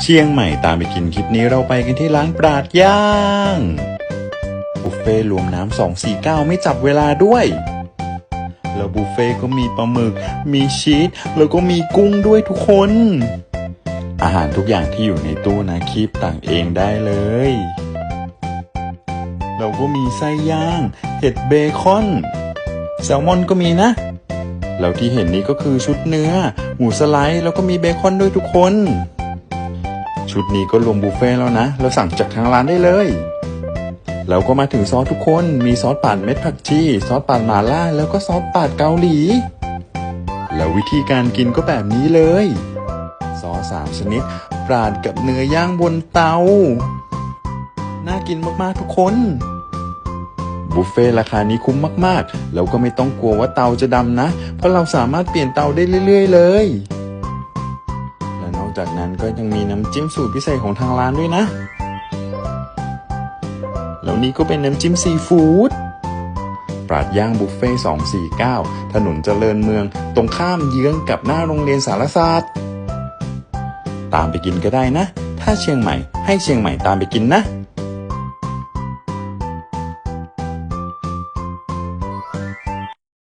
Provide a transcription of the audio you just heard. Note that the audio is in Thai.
เชียงใหม่ตามไปกินคลิปนี้เราไปกันที่ร้านปราดย่างบุฟเฟ่รวมน้ำสองสี่เก้าไม่จับเวลาด้วย แล้วบุฟเฟ่ก็มีปลาหมึก มีชีสแล้วก็มีกุ้งด้วยทุกคน อาหารทุกอย่างที่อยู่ในตู้นะคีบต่างเองได้เลย เราก็มีไส้ย่าง เห็ดเบคอน แซลมอนก็มีนะแล้วที่เห็นนี้ก็คือชุดเนื้อ หมูสไลด์แล้วก็มีเบคอนด้วยทุกคน ชุดนี้ก็รวมบุฟเฟ่ต์แล้วนะ เราสั่งจากทางร้านได้เลย แล้วก็มาถึงซอสทุกคน มีซอสปาดเม็ดผักชี ซอสปาดหมาล่า แล้วก็ซอสปาดเกาหลี แล้ววิธีการกินก็แบบนี้เลย ซอสสามชนิดปราดกับเนื้อย่างบนเตา น่ากินมากๆทุกคน บุฟเฟ่ต์ราคานี้คุ้มมากๆ แล้วก็ไม่ต้องกลัวว่าเตาจะดำนะ เพราะเราสามารถเปลี่ยนเตาได้เรื่อย ๆ เลย อกจากนั้นก็ยังมีน้ำจิ้มสูตรพิเศษของทางร้านด้วยนะ แล้วนี่ก็เป็นน้ำจิ้มซีฟู้ดปราดย่างบุฟเฟ่249 ถนนเจริญเมือง ตรงข้ามเยื้องกับหน้าโรงเรียนสารศาสตร์ ตามไปกินก็ได้นะ ถ้าเชียงใหม่ให้เชียงใหม่ตามไปกินนะ